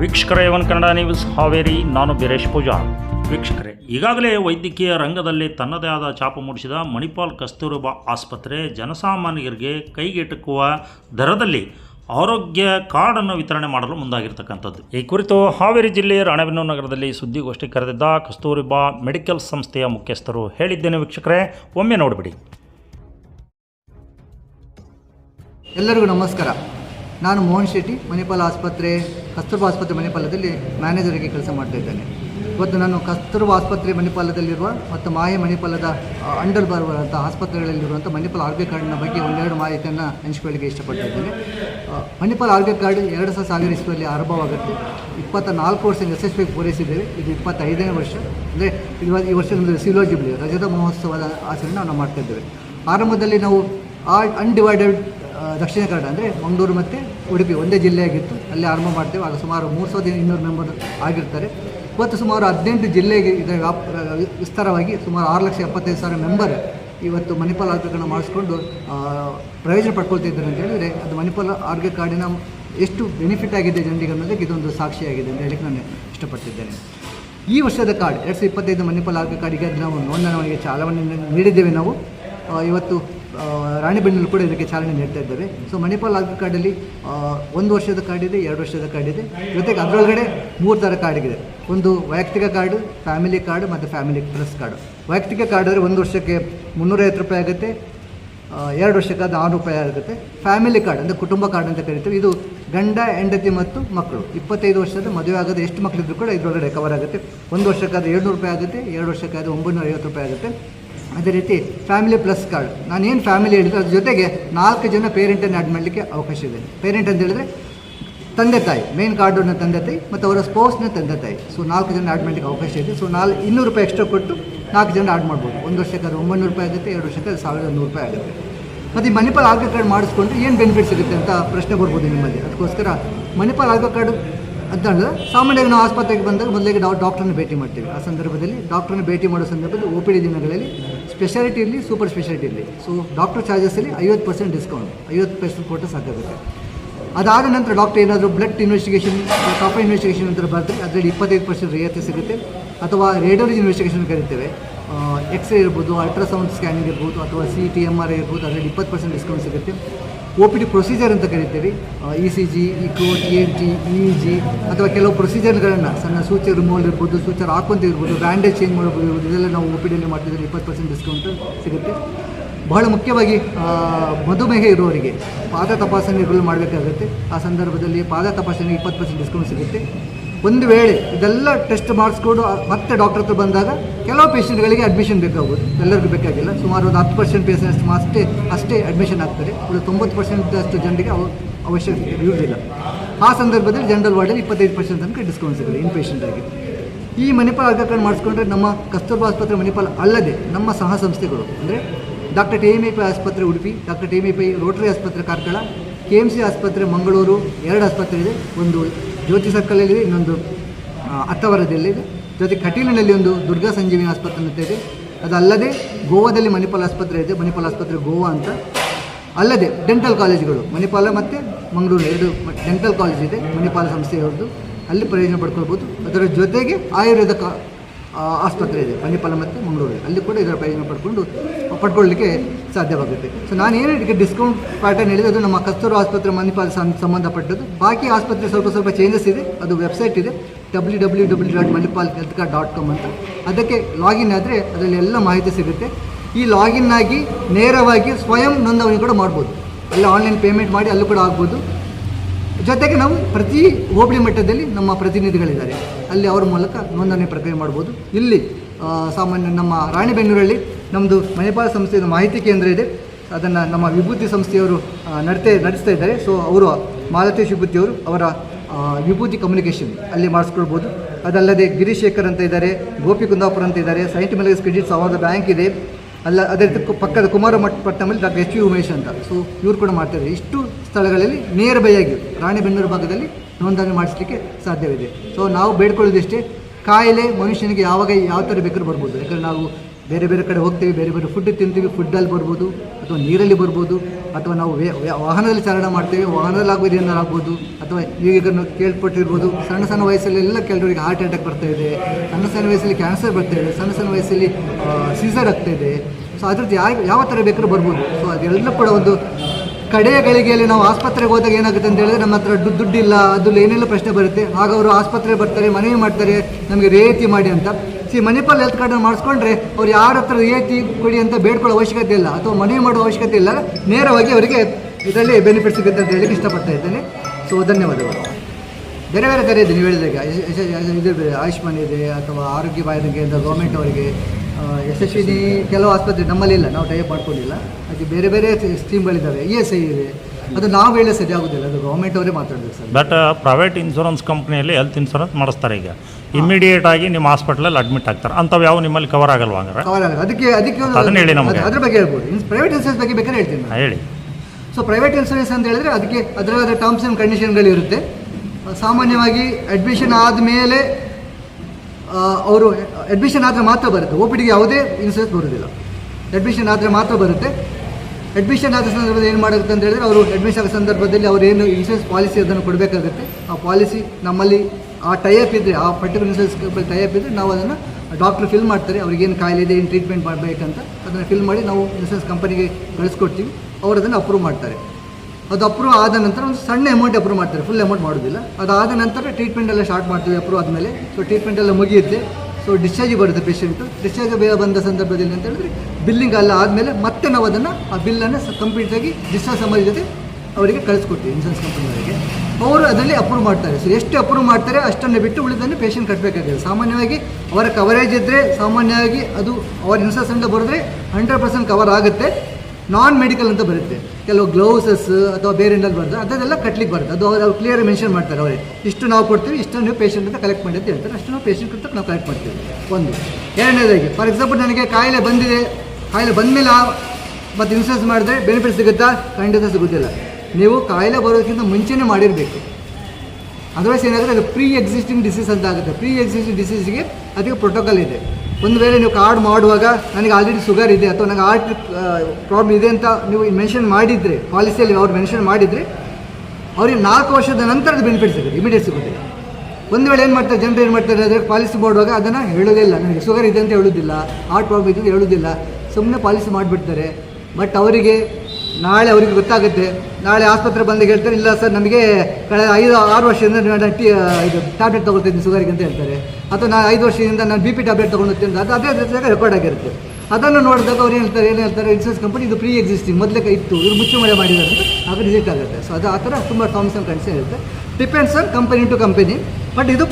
ವೀಕ್ಷಕರೇ one Kannada news, Haveri. ನಾನು ಬೀರೇಶ್ ಪೂಜಾರ್. ವೀಕ್ಷಕರೇ, ಈಗಾಗಲೇ ವೈದ್ಯಕೀಯ ರಂಗದಲ್ಲಿ ತನ್ನದೇ ಆದ ಛಾಪು ಮೂಡಿಸಿದ ಮಣಿಪಾಲ್ ಕಸ್ತೂರಬಾ ಆಸ್ಪತ್ರೆ ಜನಸಾಮಾನ್ಯರಿಗೆ ಕೈಗೆಟುಕುವ ದರದಲ್ಲಿ ಆರೋಗ್ಯ ಕಾರ್ಡನ್ನು ವಿತರಣೆ ಮಾಡಲು ಮುಂದಾಗಿರ್ತಕ್ಕಂಥದ್ದು. ಈ ಕುರಿತು ಹಾವೇರಿ ಜಿಲ್ಲೆ ರಾಣೆಬೆನ್ನೂರು ನಗರದಲ್ಲಿ ಸುದ್ದಿಗೋಷ್ಠಿ ಕರೆದಿದ್ದ ಕಸ್ತೂರಿಬಾ ಮೆಡಿಕಲ್ ಸಂಸ್ಥೆಯ ಮುಖ್ಯಸ್ಥರು ಹೇಳಿದ್ದೇನೆ ವೀಕ್ಷಕರೇ. ಒಮ್ಮೆ ನೋಡಿಬಿಡಿ. ಎಲ್ಲರಿಗೂ ನಮಸ್ಕಾರ. ನಾನು ಮೋಹನ್ ಶೆಟ್ಟಿ, ಮಣಿಪಾಲ ಆಸ್ಪತ್ರೆ, ಕಸ್ತೂರ್ಬಾ ಆಸ್ಪತ್ರೆ ಮಣಿಪಾಲದಲ್ಲಿ ಮ್ಯಾನೇಜರಿಗೆ ಕೆಲಸ ಮಾಡ್ತಾ ಇದ್ದೇನೆ. ಇವತ್ತು ನಾನು ಕಸ್ತೂರ್ಬಾ ಆಸ್ಪತ್ರೆ ಮಣಿಪಾಲದಲ್ಲಿರುವ ಮತ್ತು ಮಾಹೆ ಮಣಿಪಾಲದ ಅಂಡರ್ ಬರುವಂಥ ಆಸ್ಪತ್ರೆಗಳಲ್ಲಿರುವಂಥ ಮಣಿಪಾಲ ಆರೋಗ್ಯ ಕಾರ್ಡ್ನ ಬಗ್ಗೆ ಒಂದೆರಡು ಮಾಹಿತಿಯನ್ನು ಹಂಚಿಕೊಳ್ಳಿಕ್ಕೆ ಇಷ್ಟಪಡ್ತಾ ಇದ್ದೇನೆ. ಮಣಿಪಾಲ ಆರೋಗ್ಯ ಕಾರ್ಡ್ ಎರಡು ಸಾವಿರ ಸಾವಿರ ಇಸ್ವಿಯಲ್ಲಿ ಆರಂಭವಾಗುತ್ತೆ. ಇಪ್ಪತ್ತ ನಾಲ್ಕು ವರ್ಷ ಯಶಸ್ವಿಯಾಗಿ ಪೂರೈಸಿದ್ದೇವೆ ಇದು ಇಪ್ಪತ್ತೈದನೇ ವರ್ಷ. ಅಂದರೆ ಇದು ಈ ವರ್ಷ ನಮ್ಮದು ಸಿಲೋಜಿಬ್ಲಿ ರಜತ ಮಹೋತ್ಸವದ ಆಚರಣೆ ನಾವು ಮಾಡ್ತಾ ಇದ್ದೇವೆ. ಆರಂಭದಲ್ಲಿ ನಾವು ಆ ಅನ್ಡಿವೈಡೆಡ್ ದಕ್ಷಿಣ ಕನ್ನಡ ಅಂದರೆ ಮಂಗಳೂರು ಮತ್ತು ಉಡುಪಿ ಒಂದೇ ಜಿಲ್ಲೆಯಾಗಿತ್ತು. ಅಲ್ಲಿ ಆರಂಭ ಮಾಡ್ತೇವೆ. ಆಗ ಸುಮಾರು ಮೂರು ಸಾವಿರದ ಇನ್ನೂರು ಮೆಂಬರ್ ಆಗಿರ್ತಾರೆ. ಇವತ್ತು ಸುಮಾರು ಹದಿನೆಂಟು ಜಿಲ್ಲೆಗೆ ಇದರ ವ್ಯಾಪ್ ವಿಸ್ತಾರವಾಗಿ ಸುಮಾರು ಆರು ಲಕ್ಷ ಎಪ್ಪತ್ತೈದು ಸಾವಿರ ಮೆಂಬರ್ ಇವತ್ತು ಮಣಿಪಾಲ ಆರೋಗ್ಯ ಕಾರ್ಡ್ ಮಾಡಿಸ್ಕೊಂಡು ಪ್ರಯೋಜನ ಪಡ್ಕೊಳ್ತಿದ್ದಾರೆ ಅಂತ ಹೇಳಿದರೆ ಅದು ಮಣಿಪಾಲ ಆರೋಗ್ಯ ಕಾರ್ಡಿನ ಎಷ್ಟು ಬೆನಿಫಿಟ್ ಆಗಿದೆ ಜನರಿಗೆ ಅನ್ನೋದಕ್ಕೆ ಇದೊಂದು ಸಾಕ್ಷಿಯಾಗಿದೆ ಅಂತ ಹೇಳಿಕ್ಕೆ ನಾನು ಇಷ್ಟಪಡ್ತಿದ್ದೇನೆ. ಈ ವರ್ಷದ ಕಾರ್ಡ್, ಎರಡು ಸಾವಿರದ ಇಪ್ಪತ್ತೈದು ಮಣಿಪಾಲ ಆರೋಗ್ಯ ಕಾರ್ಡಿಗೆ ನಾವು ನೋಂದಣಿಗೆ ಚಾಲನೆ ನೀಡಿದ್ದೇವೆ ನಾವು. ಇವತ್ತು ರಾಣಿಬೆನ್ನೂರು ಕೂಡ ಇದಕ್ಕೆ ಚಾಲನೆ ನೀಡ್ತಾ ಇದ್ದೇವೆ ಸೊ ಮಣಿಪಾಲ್ ಆಗ ಕಾರ್ಡಲ್ಲಿ ಒಂದು ವರ್ಷದ ಕಾರ್ಡ್ ಇದೆ, ಎರಡು ವರ್ಷದ ಕಾರ್ಡ್ ಇದೆ. ಜೊತೆಗೆ ಅದರೊಳಗಡೆ ಮೂರು ಥರ ಕಾರ್ಡ್ ಇದೆ ಒಂದು ವೈಯಕ್ತಿಕ ಕಾರ್ಡು ಫ್ಯಾಮಿಲಿ ಕಾರ್ಡ್ ಮತ್ತು ಫ್ಯಾಮಿಲಿ ಪ್ಲಸ್ ಕಾರ್ಡು ವೈಯಕ್ತಿಕ ಕಾರ್ಡ್ ಅಂದರೆ ಒಂದು ವರ್ಷಕ್ಕೆ ಮುನ್ನೂರೈವತ್ತು ರೂಪಾಯಿ ಆಗುತ್ತೆ. ಎರಡು ವರ್ಷಕ್ಕೆ ಅದು ಆರು ರೂಪಾಯಿ ಆಗುತ್ತೆ. ಫ್ಯಾಮಿಲಿ ಕಾರ್ಡ್ ಅಂದರೆ ಕುಟುಂಬ ಕಾರ್ಡ್ ಅಂತ ಕರಿತೀವಿ. ಇದು ಗಂಡ, ಹೆಂಡತಿ ಮತ್ತು ಮಕ್ಕಳು. ಇಪ್ಪತ್ತೈದು ವರ್ಷದ ಮದುವೆ ಆಗದೆ ಎಷ್ಟು ಮಕ್ಕಳಿದ್ರು ಕೂಡ ಇದರೊಳಗಡೆ ಕವರ್ ಆಗುತ್ತೆ. ಒಂದು ವರ್ಷಕ್ಕಾದ್ರೆ ಏಳ್ನೂರು ರೂಪಾಯಿ ಆಗುತ್ತೆ, ಎರಡು ವರ್ಷಕ್ಕಾದ ಒಂಬೈನೂರ ಐವತ್ತು ರೂಪಾಯಿ ಆಗುತ್ತೆ. ಅದೇ ರೀತಿ ಫ್ಯಾಮಿಲಿ ಪ್ಲಸ್ ಕಾರ್ಡ್ ನಾನೇನು ಫ್ಯಾಮಿಲಿ ಹೇಳಿದ್ರು ಅದ್ರ ಜೊತೆಗೆ ನಾಲ್ಕು ಜನ ಪೇರೆಂಟನ್ನು ಆ್ಯಡ್ ಮಾಡಲಿಕ್ಕೆ ಅವಕಾಶ ಇದೆ. ಪೇರೆಂಟ್ ಅಂತ ಹೇಳಿದ್ರೆ ತಂದೆ ತಾಯಿ ಮೇನ್ ಕಾರ್ಡನ್ನ ತಂದೆ ತಾಯಿ ಮತ್ತು ಅವರ ಸ್ಪೋರ್ಟ್ಸ್ನ ತಂದೆ ತಾಯಿ. ಸೊ ನಾಲ್ಕು ಜನ ಆ್ಯಡ್ ಮಾಡಲಿಕ್ಕೆ ಅವಕಾಶ ಇದೆ. ಸೊ ನಾಲ್ ಇನ್ನೂರು ರೂಪಾಯಿ ಎಕ್ಸ್ಟ್ರಾ ಕೊಟ್ಟು ನಾಲ್ಕು ಜನ ಆ್ಯಡ್ ಮಾಡ್ಬೋದು. ಒಂದು ವರ್ಷಕ್ಕಾದ್ರೆ ಒಂಬೈನೂರು ರೂಪಾಯಿ ಆಗುತ್ತೆ, ಎರಡು ವರ್ಷಕ್ಕೆ ಸಾವಿರದ ನೂರು ರೂಪಾಯಿ ಆಗುತ್ತೆ. ಮತ್ತು ಈ ಮಣಿಪಾಲ್ ಆಧಾರ್ ಕಾರ್ಡ್ ಮಾಡಿಸ್ಕೊಂಡ್ರೆ ಏನು ಬೆನಿಫಿಟ್ ಸಿಗುತ್ತೆ ಅಂತ ಪ್ರಶ್ನೆ ಬರ್ಬೋದು ನಿಮ್ಮಲ್ಲಿ. ಅದಕ್ಕೋಸ್ಕರ ಮಣಿಪಾಲ್ ಆಧಾರ್ ಕಾರ್ಡ್ ಅಂತ ಸಾಮಾನ್ಯವಾಗಿ ನಾವು ಆಸ್ಪತ್ರೆಗೆ ಬಂದಾಗ ಮೊದಲಿಗೆ ಡಾ ಡಾಕ್ಟ್ರನ್ನ ಭೇಟಿ ಮಾಡ್ತೀವಿ. ಆ ಸಂದರ್ಭದಲ್ಲಿ ಡಾಕ್ಟ್ರನ್ನ ಭೇಟಿ ಮಾಡೋ ಸಂದರ್ಭದಲ್ಲಿ ಓ ಪಿ ಡಿ ದಿನಗಳಲ್ಲಿ ಸ್ಪೆಷಾಲಿಟಿ ಇರಲಿ ಸೂಪರ್ ಸ್ಪೆಷಾಲಿಟಿ ಇರಲಿ. ಸೊ ಡಾಕ್ಟರ್ ಚಾರ್ಜಸಲ್ಲಿ ಐವತ್ತು ಪರ್ಸೆಂಟ್ ಡಿಸ್ಕೌಂಟ್ ಐವತ್ತು ಪರ್ಸೆಂಟ್ ಕೊಟ್ಟು ಸಾಕಾಗುತ್ತೆ. ಅದಾದ ನಂತರ ಡಾಕ್ಟರ್ ಏನಾದರೂ ಬ್ಲಡ್ ಇನ್ವೆಸ್ಟಿಗೇಷನ್ ಟಾಪ್ ಇನ್ವೆಸ್ಟಿಗೇಷನ್ ಅಂತ ಬರ್ತಾರೆ ಅದರಲ್ಲಿ ಇಪ್ಪತ್ತೈದು ಪರ್ಸೆಂಟ್ ರಿಯಾಯಿತಿ ಸಿಗುತ್ತೆ. ಅಥವಾ ರೇಡಿಯೋಲಜಿ ಇನ್ವೆಸ್ಟಿಗೇಷನ್ ಕರಿತೇವೆ. ಎಕ್ಸ್ರೇ ಇರ್ಬೋದು ಅಲ್ಟ್ರಾಸೌಂಡ್ ಸ್ಕ್ಯಾನಿಂಗ್ ಇರ್ಬೋದು, ಅಥವಾ C T M R I ಇರ್ಬೋದು, ಅದರಲ್ಲಿ ಇಪ್ಪತ್ತು ಪರ್ಸೆಂಟ್ ಡಿಸ್ಕೌಂಟ್ ಸಿಗುತ್ತೆ. ಒ ಪಿ ಡಿ ಪ್ರೊಸೀಜರ್ ಅಂತ ಕರಿತೀವಿ E C G echo T N T E G ಅಥವಾ ಕೆಲವು ಪ್ರೊಸೀಜರ್ಗಳನ್ನು ಸಣ್ಣ ಸೂಚರ್ ರಿಮೋಲ್ ಇರ್ಬೋದು ಸೂಚರ್ ಹಾಕೊಂತ ಇರ್ಬೋದು ಬ್ಯಾಂಡೇಜ್ ಚೇಂಜ್ ಮಾಡ್ಬೋದು ಇರ್ಬೋದು, ಇದೆಲ್ಲ ನಾವು ಒ ಪಿ ಡಿಯಲ್ಲಿ ಮಾಡ್ತಿದ್ರೆ ಇಪ್ಪತ್ತು ಪರ್ಸೆಂಟ್ ಡಿಸ್ಕೌಂಟ್ ಸಿಗುತ್ತೆ. ಬಹಳ ಮುಖ್ಯವಾಗಿ ಮಧುಮೇಹ ಇರುವವರಿಗೆ ಪಾದ ತಪಾಸಣೆಗಳು ಮಾಡಬೇಕಾಗುತ್ತೆ. ಆ ಸಂದರ್ಭದಲ್ಲಿ ಪಾದ ತಪಾಸಣೆಗೆ ಇಪ್ಪತ್ತು ಪರ್ಸೆಂಟ್ ಡಿಸ್ಕೌಂಟ್ ಸಿಗುತ್ತೆ. ಒಂದು ವೇಳೆ ಇದೆಲ್ಲ ಟೆಸ್ಟ್ ಮಾಡಿಸ್ಕೊಂಡು ಮತ್ತೆ ಡಾಕ್ಟರ್ ಹತ್ರ ಬಂದಾಗ ಕೆಲವು ಪೇಷಂಟ್ಗಳಿಗೆ ಅಡ್ಮಿಷನ್ ಬೇಕಾಗ್ಬೋದು. ಎಲ್ಲರಿಗೂ ಬೇಕಾಗಿಲ್ಲ. ಸುಮಾರು ಒಂದು ಹತ್ತು ಪರ್ಸೆಂಟ್ ಪೇಷಂಟ್ಸ್ ಅಷ್ಟೇ ಅಷ್ಟೇ ಅಡ್ಮಿಷನ್ ಆಗ್ತಾರೆ ಉಳಿದ ತೊಂಬತ್ತು ಪರ್ಸೆಂಟ್ ಅಷ್ಟು ಜನರಿಗೆ ಅವ ಅವಶ್ಯಕತೆ ಇರುವುದಿಲ್ಲ. ಆ ಸಂದರ್ಭದಲ್ಲಿ ಜನರಲ್ ವಾರ್ಡಲ್ಲಿ ಇಪ್ಪತ್ತೈದು ಪರ್ಸೆಂಟ್ ತನಕ ಡಿಸ್ಕೌಂಟ್ ಸಿಗುತ್ತೆ ಇನ್ ಪೇಷಂಟ್ ಆಗಿ. ಈ ಮಣಿಪಾಲ್ ಅಗ್ರಕಾಂಡ್ ಮಾಡಿಸ್ಕೊಂಡ್ರೆ ನಮ್ಮ ಕಸ್ತೂರ್ಬಾ ಆಸ್ಪತ್ರೆ ಮಣಿಪಾಲ್ ಅಲ್ಲದೆ ನಮ್ಮ ಸಹ ಸಂಸ್ಥೆಗಳು, ಅಂದರೆ ಡಾಕ್ಟರ್ ಟಿ ಎಂ ಪಿ ಆಸ್ಪತ್ರೆ Udupi doctor T M P Rotary ಆಸ್ಪತ್ರೆ ಕಾರ್ಕಳ, ಕೆ ಎಂ ಸಿ ಆಸ್ಪತ್ರೆ ಮಂಗಳೂರು, ಎರಡು ಆಸ್ಪತ್ರೆ ಇದೆ, ಒಂದು ಜ್ಯೋತಿ ಸರ್ಕಲಲ್ಲಿದೆ ಇನ್ನೊಂದು ಅತ್ತವರದಲ್ಲಿ ಇದೆ ಜೊತೆ ಕಟೀಲಿನಲ್ಲಿ ಒಂದು ದುರ್ಗಾ ಸಂಜೀವಿನಿ ಆಸ್ಪತ್ರೆ ಅಂತ ಇದೆ. ಅದಲ್ಲದೆ ಗೋವಾದಲ್ಲಿ ಮಣಿಪಾಲ್ ಆಸ್ಪತ್ರೆ ಇದೆ. ಮಣಿಪಾಲ್ ಆಸ್ಪತ್ರೆ ಗೋವಾ ಅಂತ. ಅಲ್ಲದೆ ಡೆಂಟಲ್ ಕಾಲೇಜುಗಳು, ಮಣಿಪಾಲ ಮತ್ತು ಮಂಗಳೂರು ಎರಡು ಡೆಂಟಲ್ ಕಾಲೇಜ್ ಇದೆ, ಮಣಿಪಾಲ ಸಂಸ್ಥೆಯವ್ರದ್ದು. ಅಲ್ಲಿ ಪ್ರಯೋಜನ ಪಡ್ಕೊಳ್ಬೋದು. ಅದರ ಜೊತೆಗೆ ಆಯುರ್ವೇದ ಕಾ ಆಸ್ಪತ್ರೆ ಇದೆ ಮಣಿಪಾಲ ಮತ್ತು ಮಂಗಳೂರು ಅಲ್ಲಿ ಕೂಡ ಇದರ ಪ್ರಯೋಜನ ಪಡ್ಕೊಂಡು ಪಡ್ಕೊಳ್ಳಿಕ್ಕೆ ಸಾಧ್ಯವಾಗುತ್ತೆ. ಸೊ ನಾನು ಏನು ಇದಕ್ಕೆ ಡಿಸ್ಕೌಂಟ್ ಪ್ಯಾಟರ್ನ್ ಹೇಳಿದೆ ಅದು ನಮ್ಮ ಕಸ್ತೂರು ಆಸ್ಪತ್ರೆ ಮಣಿಪಾಲ ಸಂಬಂಧಪಟ್ಟದ್ದು. ಬಾಕಿ ಆಸ್ಪತ್ರೆ ಸ್ವಲ್ಪ ಸ್ವಲ್ಪ ಚೇಂಜಸ್ ಇದೆ. ಅದು ವೆಬ್ಸೈಟ್ ಇದೆ W W W dot Manipal health dot com ಅಂತ. ಅದಕ್ಕೆ ಲಾಗಿನ್ ಆದರೆ ಅದರಲ್ಲಿ ಎಲ್ಲ ಮಾಹಿತಿ ಸಿಗುತ್ತೆ. ಈ ಲಾಗಿನ್ ಆಗಿ ನೇರವಾಗಿ ಸ್ವಯಂ ನೋಂದಣಿ ಕೂಡ ಮಾಡ್ಬೋದು. ಅಲ್ಲಿ ಆನ್ಲೈನ್ ಪೇಮೆಂಟ್ ಮಾಡಿ ಅಲ್ಲೂ ಕೂಡ ಆಗ್ಬೋದು. ಜೊತೆಗೆ ನಾವು ಪ್ರತಿ ಹೋಬಳಿ ಮಟ್ಟದಲ್ಲಿ ನಮ್ಮ ಪ್ರತಿನಿಧಿಗಳಿದ್ದಾರೆ. ಅಲ್ಲಿ ಅವರ ಮೂಲಕ ನೋಂದಣಿ ಪ್ರಕ್ರಿಯೆ ಮಾಡ್ಬೋದು. ಇಲ್ಲಿ ಸಾಮಾನ್ಯ ನಮ್ಮ ರಾಣಿಬೆನ್ನೂರಲ್ಲಿ ನಮ್ಮದು ಮಣಿಪಾಲ ಸಂಸ್ಥೆಯ ಮಾಹಿತಿ ಕೇಂದ್ರ ಇದೆ. ಅದನ್ನು ನಮ್ಮ ವಿಭೂತಿ ಸಂಸ್ಥೆಯವರು ನಡ್ತೆ, ನಡೆಸ್ತಾ ಇದ್ದಾರೆ. ಸೊ ಅವರು ಮಾಲತೇಶ್ ವಿಭೂತಿಯವರು ಅವರ ವಿಭೂತಿ ಕಮ್ಯುನಿಕೇಷನ್ ಅಲ್ಲಿ ಮಾಡಿಸ್ಕೊಳ್ಬೋದು. ಅದಲ್ಲದೆ ಗಿರಿಶೇಖರ್ ಅಂತ ಇದ್ದಾರೆ, ಗೋಪಿ ಕುಂದಾಪುರ ಅಂತ ಇದ್ದಾರೆ, saint Milagres credit award bank ಇದೆ. ಅಲ್ಲ, ಅದೇ ರೀತಿ ಪಕ್ಕದ ಕುಮಾರ ಮಠ ಪಟ್ಟಣದಲ್ಲಿ ಡಾಕ್ಟರ್ ಎಚ್ ವಿ ಉಮೇಶ್ ಅಂತ. ಸೊ ಇವ್ರು ಕೂಡ ಮಾಡ್ತಾರೆ ಇಷ್ಟು ಸ್ಥಳಗಳಲ್ಲಿ ನೇರ ಬೈಯಾಗಿ ರಾಣಿಬೆನ್ನೂರು ಭಾಗದಲ್ಲಿ ನೋಂದಣಿ ಮಾಡಿಸಲಿಕ್ಕೆ ಸಾಧ್ಯವಿದೆ. ಸೊ ನಾವು ಬೇಡ್ಕೊಳ್ಳೋದಿಷ್ಟೇ, ಕಾಯಿಲೆ ಮನುಷ್ಯನಿಗೆ ಯಾವಾಗ ಯಾವ ಥರ ಬೇಕಾದ್ರೂ ಬರ್ಬೋದು. ಯಾಕಂದರೆ ನಾವು ಬೇರೆ ಬೇರೆ ಕಡೆ ಹೋಗ್ತೀವಿ, ಬೇರೆ ಬೇರೆ ಫುಡ್ ತಿಂತೀವಿ ಫುಡ್ಡಲ್ಲಿ ಬರ್ಬೋದು, ಅಥವಾ ನೀರಲ್ಲಿ ಬರ್ಬೋದು, ಅಥವಾ ನಾವು ವಾಹನದಲ್ಲಿ ಚಾರಣ ಮಾಡ್ತೇವೆ, ವಾಹನದಲ್ಲಿ ಆಗುವುದು ಏನಾದ್ರು ಆಗ್ಬೋದು, ಅಥವಾ ಈಗ ಕೇಳ್ಪಟ್ಟಿರ್ಬೋದು. ಸಣ್ಣ ಸಣ್ಣ ವಯಸ್ಸಲ್ಲೆಲ್ಲ ಕೆಲವರಿಗೆ ಹಾರ್ಟ್ ಅಟ್ಯಾಕ್ ಬರ್ತಾ ಇದೆ. ಸಣ್ಣ ಸಣ್ಣ ವಯಸ್ಸಲ್ಲಿ ಕ್ಯಾನ್ಸರ್ ಬರ್ತಾ ಇದೆ. ಸಣ್ಣ ಸಣ್ಣ ವಯಸ್ಸಲ್ಲಿ ಸೀಸರ್ ಆಗ್ತಾ ಇದೆ. ಸೊ ಅದ್ರದ್ದು ಯಾವ ಯಾವ ಥರ ಬೇಕಾದ್ರೂ ಬರ್ಬೋದು. ಸೊ ಅದೆಲ್ಲ ಕೂಡ ಒಂದು ಕಡೆಯ ಗಳಿಗೆಯಲ್ಲಿ ನಾವು ಆಸ್ಪತ್ರೆಗೆ ಹೋದಾಗ ಏನಾಗುತ್ತೆ ಅಂತ ಹೇಳಿದ್ರೆ ನಮ್ಮ ಹತ್ರ ದುಡ್ಡು ದುಡ್ಡಿಲ್ಲ ಅದು ಏನೆಲ್ಲ ಪ್ರಶ್ನೆ ಬರುತ್ತೆ, ಆಗ ಅವರು ಆಸ್ಪತ್ರೆಗೆ ಬರ್ತಾರೆ, ಮನವಿ ಮಾಡ್ತಾರೆ, ನಮಗೆ ರಿಯಾಯಿತಿ ಮಾಡಿ ಅಂತ. ಸಿ ಮಣಿಪಾಲ್ ಹೆಲ್ತ್ ಕಾರ್ಡನ್ನು ಮಾಡಿಸ್ಕೊಂಡ್ರೆ ಅವ್ರು ಯಾರ ಹತ್ರ ರಿಯಾಯಿತಿ ಕೊಡಿ ಅಂತ ಬೇಡ್ಕೊಳ್ಳೋ ಅವಶ್ಯಕತೆ ಇಲ್ಲ. ಅಥವಾ ಮನವಿ ಮಾಡೋ ಅವಶ್ಯಕತೆ ಇಲ್ಲ. ನೇರವಾಗಿ ಅವರಿಗೆ ಇದರಲ್ಲಿ ಬೆನಿಫಿಟ್ ಸಿಗುತ್ತೆ ಅಂತ ಹೇಳಲಿಕ್ಕೆ ಇಷ್ಟಪಡ್ತಾ ಇದ್ದೇನೆ. ಸೊ ಧನ್ಯವಾದಗಳು. ಬೇರೆ ಬೇರೆ ಥರ ಇದೆ ನೀವು ಹೇಳಿದಾಗ ಇದು ಆಯುಷ್ಮಾನ್ ಇದೆ, ಅಥವಾ ಆರೋಗ್ಯ ಭಾಗ್ಯ ಕೇಂದ್ರ ಗೌರ್ಮೆಂಟ್ ಅವರಿಗೆ ಯಶಸ್ವಿನಿ ಕೆಲವು ಆಸ್ಪತ್ರೆ ನಮ್ಮಲ್ಲಿ ಇಲ್ಲ ನಾವು ಟೈಪ್ ಮಾಡ್ಕೊಂಡಿಲ್ಲ. ಅದಕ್ಕೆ ಬೇರೆ ಬೇರೆ ಸ್ಕೀಮ್ಗಳಿದ್ದಾವೆ ಇ ಎಸ್ ಐ ಇದೆ. ಅದು ನಾವು ಹೇಳೋ ಸರಿ ಆಗೋದಿಲ್ಲ ಅದು ಗೌರ್ಮೆಂಟ್ ಅವರೇ ಮಾತಾಡಬೇಕು ಸರ್. ಬಟ್ ಪ್ರೈವೇಟ್ ಇನ್ಶೂರೆನ್ಸ್ ಕಂಪ್ನಿಯಲ್ಲಿ ಹೆಲ್ತ್ ಇನ್ಶೂರೆನ್ಸ್ ಮಾಡಿಸ್ತಾರೆ ಈಗ. ಇಮಿಡಿಯೇಟ್ ಆಗಿ ನಿಮ್ಮ ಹಾಸ್ಪಿಟಲಲ್ಲಿ ಅಡ್ಮಿಟ್ ಆಗ್ತಾರೆ. ಅಂಥವು ಯಾವ ನಿಮ್ಮಲ್ಲಿ ಕವರ್ ಆಗಲ್ವಾ ಹಂಗಾರೆ? ಕವರ್ ಆಗಲ್ಲ. ಅದಕ್ಕೆ ಅದಕ್ಕೆ ಅದನ್ನ ಹೇಳಿ ನಮಗೆ. ಅದ್- ಅದ್ರ ಬಗ್ಗೆ ಹೇಳ್ಬೋದು. ಇನ್ನು ಪ್ರೈವೇಟ್ ಇನ್ಸೂರೆನ್ಸ್ ಬಗ್ಗೆ ಬೇಕಾದ್ರೆ ಹೇಳ್ತೀನಿ ನಾನು. ಹೇಳಿ. ಸೊ ಪ್ರೈವೇಟ್ ಇನ್ಸೂರೆನ್ಸ್ ಅಂತ ಹೇಳಿದ್ರೆ ಅದಕ್ಕೆ ಅದರ ಟರ್ಮ್ಸ್ ಆ್ಯಂಡ್ ಕಂಡೀಷನ್ಗಳಿರುತ್ತೆ ಸಾಮಾನ್ಯವಾಗಿ ಅಡ್ಮಿಷನ್ ಆದಮೇಲೆ ಅವರು ಅಡ್ಮಿಷನ್ ಆದರೆ ಮಾತ್ರ ಬರುತ್ತೆ. ಒ ಪಿ ಡಿಗೆ ಯಾವುದೇ ಇನ್ಸೂರೆನ್ಸ್ ಬರೋದಿಲ್ಲ ಅಡ್ಮಿಷನ್ ಆದರೆ ಮಾತ್ರ ಬರುತ್ತೆ. ಅಡ್ಮಿಷನ್ ಆದ ಸಂದರ್ಭದಲ್ಲಿ ಏನು ಮಾಡುತ್ತೆ ಅಂತ ಹೇಳಿದ್ರೆ, ಅವರು ಅಡ್ಮಿಷನ್ ಆಗೋ ಸಂದರ್ಭದಲ್ಲಿ ಅವರು ಏನು ಇನ್ಸೂರೆನ್ಸ್ ಪಾಲಿಸಿ ಅದನ್ನು ಕೊಡಬೇಕಾಗುತ್ತೆ. ಆ ಪಾಲಿಸಿ ನಮ್ಮಲ್ಲಿ ಆ ಟೈಅಪ್ ಇದ್ದರೆ ಆ ಪರ್ಟಿಕ್ಯುಲರ್ ಇನ್ಸೂರೆನ್ಸ್ ಟೈಅಪ್ ಇದ್ದರೆ ನಾವು ಅದನ್ನು ಡಾಕ್ಟ್ರ್ ಫಿಲ್ ಮಾಡ್ತಾರೆ. ಅವ್ರಿಗೇನು ಕಾಯಿಲೆ ಇದೆ, ಏನು ಟ್ರೀಟ್ಮೆಂಟ್ ಮಾಡಬೇಕಂತ. ಅದನ್ನು ಫಿಲ್ ಮಾಡಿ ನಾವು ಇನ್ಸೂರೆನ್ಸ್ ಕಂಪನಿಗೆ ಕಳಿಸ್ಕೊಡ್ತೀವಿ. ಅವರು ಅದನ್ನು ಅಪ್ರೂವ್ ಮಾಡ್ತಾರೆ. ಅದು ಅಪ್ರೂವ್ ಆದ ನಂತರ ಒಂದು ಸಣ್ಣ ಅಮೌಂಟ್ ಅಪ್ರೂವ್ ಮಾಡ್ತಾರೆ. ಫುಲ್ ಅಮೌಂಟ್ ಮಾಡೋದಿಲ್ಲ. ಅದಾದ ನಂತರ ಟ್ರೀಟ್ಮೆಂಟ್ ಎಲ್ಲ ಸ್ಟಾರ್ಟ್ ಮಾಡ್ತೀವಿ ಅಪ್ರೂವ್ ಆದಮೇಲೆ. ಸೊ ಟ್ರೀಟ್ಮೆಂಟ್ ಎಲ್ಲ ಮುಗಿಯುತ್ತೆ. ಸೊ ಡಿಸ್ಚಾರ್ಜ್ ಬರುತ್ತೆ ಪೇಷಂಟು ಡಿಸ್ಚಾರ್ಜ್ ಬೇಗ ಬಂದ ಸಂದರ್ಭದಲ್ಲಿ ಅಂತ ಹೇಳಿದ್ರೆ ಬಿಲ್ಲಿಂಗ್ ಅಲ್ಲ ಆದಮೇಲೆ ಮತ್ತೆ ನಾವು ಅದನ್ನು ಆ ಬಿಲ್ಲನ್ನು ಕಂಪ್ಲೀಟಾಗಿ ಡಿಸ್ಚಾರ್ಜ್ ಸಂಬಂಧ ಜೊತೆ ಅವರಿಗೆ ಕಳಿಸ್ಕೊಡ್ತೀವಿ ಇನ್ಸೂರೆನ್ಸ್ ಕಂಪನಿಯವರಿಗೆ ಅವರು ಅದರಲ್ಲಿ ಅಪ್ರೂವ್ ಮಾಡ್ತಾರೆ. ಸೊ ಎಷ್ಟು ಅಪ್ರೂವ್ ಮಾಡ್ತಾರೆ ಅಷ್ಟನ್ನು ಬಿಟ್ಟು ಉಳಿದನ್ನು ಪೇಷಂಟ್ ಕಟ್ಟಬೇಕಾಗಿದೆ ಸಾಮಾನ್ಯವಾಗಿ ಅವರ ಕವರೇಜ್ ಇದ್ದರೆ ಸಾಮಾನ್ಯವಾಗಿ ಅದು ಅವರ ಇನ್ಸೂರೆನ್ಸ್ ಅಂತ ಬರೆದ್ರೆ ಹಂಡ್ರೆಡ್ ಪರ್ಸೆಂಟ್ ಕವರ್ ಆಗುತ್ತೆ. ನಾನ್ ಮೆಡಿಕಲ್ ಅಂತ ಬರುತ್ತೆ. ಕೆಲವು ಗ್ಲೌಸಸ್ ಅಥವಾ ಬೇರೆ ಏನಾದ್ರು ಬರ್ತದೆ ಅದನ್ನೆಲ್ಲ ಕಟ್ಲಿಕ್ಕೆ ಬರುತ್ತೆ. ಅದು ಅವ್ರು ಕ್ಲಿಯರ್ ಮೆನ್ಷನ್ ಮಾಡ್ತಾರೆ ಅವರೇ. ಇಷ್ಟು ನಾವು ಕೊಡ್ತೀವಿ ಇಷ್ಟು ನೀವು ಪೇಷಂಟ್ ಅಂತ ಕಲೆಕ್ಟ್ ಮಾಡಿ ಅಂತ ಹೇಳ್ತಾರೆ. ಅಷ್ಟು ನಾವು ಪೇಷಂಟ್ ಅಂತ ನಾವು ಕಲೆಕ್ಟ್ ಮಾಡ್ತೀವಿ. ಒಂದು. ಎರಡನೇದಾಗಿ ಫಾರ್ ಎಕ್ಸಾಂಪಲ್ ನನಗೆ ಕಾಯಿಲೆ ಬಂದಿದೆ. ಕಾಯಿಲೆ ಬಂದಮೇಲೆ ಮತ್ತು ಇನ್ಸೂರೆನ್ಸ್ ಮಾಡಿದ್ರೆ ಬೆನಿಫಿಟ್ ಸಿಗುತ್ತಾ? ಖಂಡಿತ ಸಿಗುತ್ತಿಲ್ಲ ನೀವು ಕಾಯಿಲೆ ಬರೋದಕ್ಕಿಂತ ಮುಂಚೆನೇ ಮಾಡಿರಬೇಕು. ಅದರ್ವೈಸ್ ಏನಾಗುತ್ತೆ? ಅದು ಪ್ರೀ ಎಕ್ಸಿಸ್ಟಿಂಗ್ ಡಿಸೀಸ್ ಅಂತ ಆಗುತ್ತೆ. ಪ್ರೀ ಎಕ್ಸಿಸ್ಟಿಂಗ್ ಡಿಸೀಸ್ಗೆ ಅದಕ್ಕೆ ಪ್ರೋಟೋಕಾಲ್ ಇದೆ. ಒಂದು ವೇಳೆ ನೀವು ಕಾರ್ಡ್ ಮಾಡುವಾಗ ನನಗೆ ಆಲ್ರೆಡಿ ಶುಗರ್ ಇದೆ ಅಥವಾ ನನಗೆ ಆರ್ಟ್ ಪ್ರಾಬ್ಲಮ್ ಇದೆ ಅಂತ ನೀವು ಮೆನ್ಷನ್ ಮಾಡಿದರೆ ಪಾಲಿಸಿಯಲ್ಲಿ ಅವ್ರು ಮೆನ್ಷನ್ ಮಾಡಿದರೆ, ಅವ್ರಿಗೆ ನಾಲ್ಕು ವರ್ಷದ ನಂತರ ಅದು ಬೆನಿಫಿಟ್ ಸಿಗುತ್ತೆ ಇಮಿಡಿಯೇಟ್ ಸಿಗುತ್ತೆ. ಒಂದು ವೇಳೆ ಏನು ಮಾಡ್ತಾರೆ, ಜನರು ಏನು ಮಾಡ್ತಾರೆ ಅಂದರೆ ಪಾಲಿಸಿ ಮಾಡುವಾಗ ಅದನ್ನು ಹೇಳೋದೇ ಇಲ್ಲ. ನನಗೆ ಶುಗರ್ ಇದೆ ಅಂತ ಹೇಳೋದಿಲ್ಲ ಹಾರ್ಟ್ ಪ್ರಾಬ್ಲಮ್ ಇದೆ ಹೇಳೋದಿಲ್ಲ. ಸುಮ್ಮನೆ ಪಾಲಿಸಿ ಮಾಡಿಬಿಡ್ತಾರೆ. ಬಟ್ ಅವರಿಗೆ ನಾಳೆ ಅವರಿಗೆ ಗೊತ್ತಾಗುತ್ತೆ. ನಾಳೆ ಆಸ್ಪತ್ರೆ ಬಂದಾಗ ಹೇಳ್ತಾರೆ, ಇಲ್ಲ ಸರ್, ನಮಗೆ ಕಳೆದ ಐದು, ಆರು ವರ್ಷದಿಂದ ಟಿ, ಇದು ಟ್ಯಾಬ್ಲೆಟ್ ತೊಗೊಳ್ತಿದ್ದೀನಿ ಸುಗರಿಗೆ ಅಂತ ಹೇಳ್ತಾರೆ. ಅಥವಾ ನಾನು ಐದು ವರ್ಷದಿಂದ ನಾನು ಬಿ ಪಿ ಟ್ಯಾಬ್ಲೆಟ್ ತೊಗೊಂಡಿರ್ತೀನಿ ಅಂತ, ಅದು ಅದೇ ಜೊತೆಗೆ ರೆಕಾರ್ಡ್ ಆಗಿರುತ್ತೆ. ಅದನ್ನು ನೋಡಿದಾಗ ಅವ್ರು ಹೇಳ್ತಾರೆ, ಏನು ಹೇಳ್ತಾರೆ ಇನ್ಸೂರೆನ್ಸ್ ಕಂಪನಿ ಇದು ಪ್ರೀ ಎಕ್ಸಿಸ್ಟಿಂಗ್ ಮೊದಲೇ ಇತ್ತು, ಇವರು ಮುಚ್ಚುಮಳೆ ಮಾಡಿದ್ದಾರೆ ಅಂತ, ಆಗ ರಿಜೆಕ್ಟ್ ಆಗುತ್ತೆ. ಸೊ ಅದು ಆ ಥರ ತುಂಬ ಟರ್ಮ್ಸ್ ಆ್ಯಂಡ್ ಇರುತ್ತೆ. Depends on company to company but ಇದು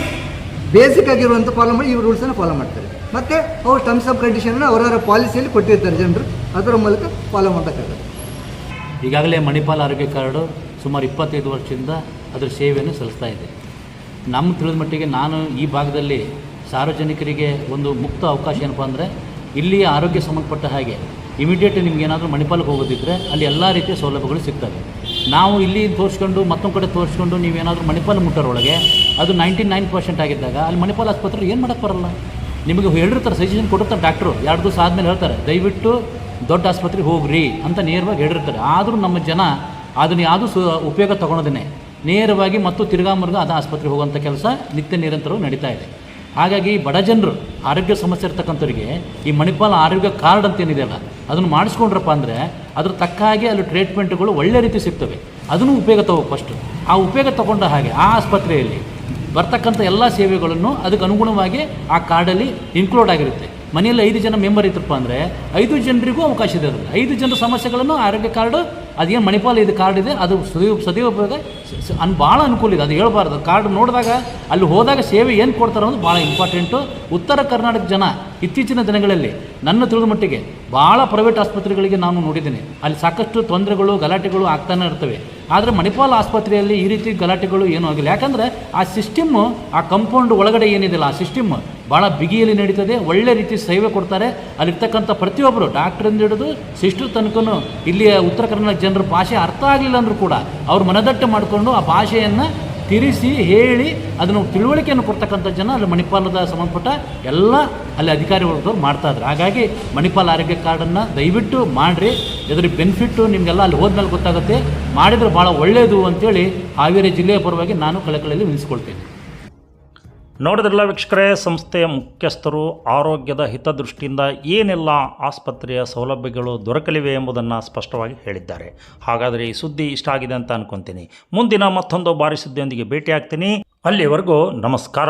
ಬೇಸಿಕ್ ಆಗಿರುವಂಥ ಫಾಲೋ ಮಾಡಿ ಇವ್ರ ರೂಲ್ಸನ್ನು ಫಾಲೋ ಮಾಡ್ತಾರೆ. ಮತ್ತು ಅವ್ರ ಟರ್ಮ್ಸ್ ಆಫ್ ಕಂಡೀಷನ್ನ ಅವರವರ ಪಾಲಿಸಿಯಲ್ಲಿ ಕೊಟ್ಟಿರ್ತಾರೆ ಜನರು. ಅದರ ಮೂಲಕ ಫಾಲೋ ಮಾಡಬೇಕಾಗುತ್ತೆ. ಈಗಾಗಲೇ ಮಣಿಪಾಲ್ ಆರೋಗ್ಯ ಕಾರ್ಡು ಸುಮಾರು ಇಪ್ಪತ್ತೈದು ವರ್ಷದಿಂದ ಅದರ ಸೇವೆಯನ್ನು ಸಲ್ಲಿಸ್ತಾ ಇದೆ. ನಮ್ಮ ತಿಳಿದ ಮಟ್ಟಿಗೆ ನಾನು ಈ ಭಾಗದಲ್ಲಿ ಸಾರ್ವಜನಿಕರಿಗೆ ಒಂದು ಮುಕ್ತ ಅವಕಾಶ ಏನಪ್ಪ ಅಂದರೆ ಇಲ್ಲಿ ಆರೋಗ್ಯ ಸಂಬಂಧಪಟ್ಟ ಹಾಗೆ ಇಮಿಡಿಯೇಟ್ ನಿಮ್ಗೆ ಏನಾದರೂ ಮಣಿಪಾಲ್ಗೆ ಹೋಗೋದಿದ್ದರೆ ಅಲ್ಲಿ ಎಲ್ಲ ರೀತಿಯ ಸೌಲಭ್ಯಗಳು ಸಿಗ್ತವೆ. ನಾವು ಇಲ್ಲಿ ತೋರಿಸ್ಕೊಂಡು ಮತ್ತೊಂದು ಕಡೆ ತೋರಿಸ್ಕೊಂಡು ನೀವೇನಾದರೂ ಮಣಿಪಾಲ್ ಮುಟ್ಟರೊಳಗೆ ಅದು ನೈಂಟಿ ನೈನ್ ಪರ್ಸೆಂಟ್ ಆಗಿದ್ದಾಗ ಅಲ್ಲಿ ಮಣಿಪಾಲ್ ಆಸ್ಪತ್ರೆ ಏನು ಮಾಡೋಕ್ಕೆ ಬರಲ್ಲ. ನಿಮಗೆ ಹೇಳಿರ್ತಾರೆ ಸಜೆಷನ್ ಕೊಡುತ್ತಾರೆ ಡಾಕ್ಟ್ರು ಎರಡು ದಿವಸ ಆದಮೇಲೆ ಹೇಳ್ತಾರೆ, ದಯವಿಟ್ಟು ದೊಡ್ಡ ಆಸ್ಪತ್ರೆಗೆ ಹೋಗ್ರಿ ಅಂತ ನೇರವಾಗಿ ಹೇಳಿರ್ತಾರೆ. ಆದರೂ ನಮ್ಮ ಜನ ಅದನ್ನು ಯಾವುದೂ ಸು, ಉಪಯೋಗ ತೊಗೊಳೋದೇ ನೇರವಾಗಿ ಮತ್ತು ತಿರ್ಗಾಮರ್ಗು ಅದ ಆಸ್ಪತ್ರೆಗೆ ಹೋಗುವಂಥ ಕೆಲಸ ನಿತ್ಯ ನಿರಂತರವಾಗಿ ನಡೀತಾ ಇದೆ. ಹಾಗಾಗಿ ಬಡ ಜನರು, ಆರೋಗ್ಯ ಸಮಸ್ಯೆ ಇರ್ತಕ್ಕಂಥವ್ರಿಗೆ ಈ ಮಣಿಪಾಲ್ ಆರೋಗ್ಯ ಕಾರ್ಡ್ ಅಂತ ಏನಿದೆಯಲ್ಲ ಅದನ್ನು ಮಾಡಿಸ್ಕೊಂಡ್ರಪ್ಪ ಅಂದರೆ ಅದ್ರ ತಕ್ಕ ಹಾಗೆ ಅಲ್ಲಿ ಟ್ರೀಟ್ಮೆಂಟ್ಗಳು ಒಳ್ಳೆ ರೀತಿ ಸಿಗ್ತವೆ. ಅದನ್ನು ಉಪಯೋಗ ತಗೋಬೇಕು ಫಸ್ಟು ಆ ಉಪಯೋಗ ತಗೊಂಡ ಹಾಗೆ ಆ ಆಸ್ಪತ್ರೆಯಲ್ಲಿ ಬರ್ತಕ್ಕಂಥ ಎಲ್ಲ ಸೇವೆಗಳನ್ನು ಅದಕ್ಕೆ ಅನುಗುಣವಾಗಿ ಆ ಕಾರ್ಡಲ್ಲಿ ಇನ್ಕ್ಲೂಡ್ ಆಗಿರುತ್ತೆ. ಮನೆಯಲ್ಲಿ ಐದು ಜನ ಮೆಂಬರ್ ಇತ್ತಪ್ಪ ಅಂದರೆ ಐದು ಜನರಿಗೂ ಅವಕಾಶ ಇದೆ ಅದರಲ್ಲಿ. ಐದು ಜನರ ಸಮಸ್ಯೆಗಳನ್ನು ಆರೋಗ್ಯ ಕಾರ್ಡು ಅದೇನು ಮಣಿಪಾಲ್ ಇದು ಕಾರ್ಡ್ ಇದೆ? ಅದು ಸದುವ ಸದುಪಯೋಗ ಅನ್ ಭಾಳ ಅನುಕೂಲ ಇದೆ, ಅದು ಹೇಳ್ಬಾರ್ದು. ಕಾರ್ಡ್ ನೋಡಿದಾಗ ಅಲ್ಲಿ ಹೋದಾಗ ಸೇವೆ ಏನು ಕೊಡ್ತಾರೆ ಅನ್ನೋದು ಭಾಳ ಇಂಪಾರ್ಟೆಂಟು ಉತ್ತರ ಕರ್ನಾಟಕ ಜನ ಇತ್ತೀಚಿನ ದಿನಗಳಲ್ಲಿ ನನ್ನ ತಿಳಿದ ಮಟ್ಟಿಗೆ ಭಾಳ ಪ್ರೈವೇಟ್ ಆಸ್ಪತ್ರೆಗಳಿಗೆ ನಾನು ನೋಡಿದ್ದೀನಿ. ಅಲ್ಲಿ ಸಾಕಷ್ಟು ತೊಂದರೆಗಳು, ಗಲಾಟೆಗಳು ಆಗ್ತಾನೆ ಇರ್ತವೆ. ಆದರೆ ಮಣಿಪಾಲ್ ಆಸ್ಪತ್ರೆಯಲ್ಲಿ ಈ ರೀತಿ ಗಲಾಟೆಗಳು ಏನೂ ಆಗಿಲ್ಲ. ಯಾಕಂದರೆ ಆ ಸಿಸ್ಟಮ್ಮು ಆ ಕಂಪೌಂಡ್ ಒಳಗಡೆ ಏನಿದೆಯಲ್ಲ, ಆ ಸಿಸ್ಟಮ್ ಭಾಳ ಬಿಗಿಯಲ್ಲಿ ನಡೀತದೆ, ಒಳ್ಳೆ ರೀತಿ ಸೇವೆ ಕೊಡ್ತಾರೆ. ಅಲ್ಲಿರ್ತಕ್ಕಂಥ ಪ್ರತಿಯೊಬ್ಬರು ಡಾಕ್ಟ್ರಿಂದ ಹಿಡಿದು ಸಿಸ್ಟರ್ ತನಕನೂ ಇಲ್ಲಿಯ ಉತ್ತರ ಕರ್ನಾಟಕ ಜನರ ಭಾಷೆ ಅರ್ಥ ಆಗಲಿಲ್ಲ ಅಂದರೂ ಕೂಡ ಅವ್ರು ಮನದಟ್ಟು ಮಾಡಿಕೊಂಡು ಆ ಭಾಷೆಯನ್ನು ತಿರಿಸಿ, ಹೇಳಿ, ಅದನ್ನು ತಿಳುವಳಿಕೆಯನ್ನು ಕೊಡ್ತಕ್ಕಂಥ ಜನ ಅಲ್ಲಿ ಮಣಿಪಾಲದ ಸಂಬಂಧಪಟ್ಟ ಎಲ್ಲ ಅಲ್ಲಿ ಅಧಿಕಾರಿ ವರ್ಗದವ್ರು ಮಾಡ್ತಾ ಇದ್ದಾರೆ ಹಾಗಾಗಿ ಮಣಿಪಾಲ ಆರೋಗ್ಯ ಕಾರ್ಡನ್ನು ದಯವಿಟ್ಟು ಮಾಡಿರಿ. ಇದರ ಬೆನಿಫಿಟ್ಟು ನಿಮಗೆಲ್ಲ ಅಲ್ಲಿ ಹೋದ್ಮೇಲೆ ಗೊತ್ತಾಗುತ್ತೆ. ಮಾಡಿದರೆ ಭಾಳ ಒಳ್ಳೆಯದು ಅಂತೇಳಿ ಹಾವೇರಿ ಜಿಲ್ಲೆಯ ಪರವಾಗಿ ನಾನು ಕಳಕಳಿಯಲ್ಲಿ ವಿನಿಸ್ಕೊಳ್ತೇನೆ ನೋಡಿದ್ರಲ್ಲ ವೀಕ್ಷಕರೇ, ಸಂಸ್ಥೆಯ ಮುಖ್ಯಸ್ಥರು ಆರೋಗ್ಯದ ಹಿತದೃಷ್ಟಿಯಿಂದ ಏನೆಲ್ಲ ಆಸ್ಪತ್ರೆಯ ಸೌಲಭ್ಯಗಳು ದೊರಕಲಿವೆ ಎಂಬುದನ್ನು ಸ್ಪಷ್ಟವಾಗಿ ಹೇಳಿದ್ದಾರೆ. ಹಾಗಾದರೆ ಈ ಸುದ್ದಿ ಇಷ್ಟ ಆಗಿದೆ ಅಂತ ಅನ್ಕೊತೀನಿ. ಮುಂದಿನ ಮತ್ತೊಂದು ಬಾರಿ ಸುದ್ದಿಯೊಂದಿಗೆ ಭೇಟಿಯಾಗ್ತೀನಿ. ಅಲ್ಲಿವರೆಗೂ ನಮಸ್ಕಾರ.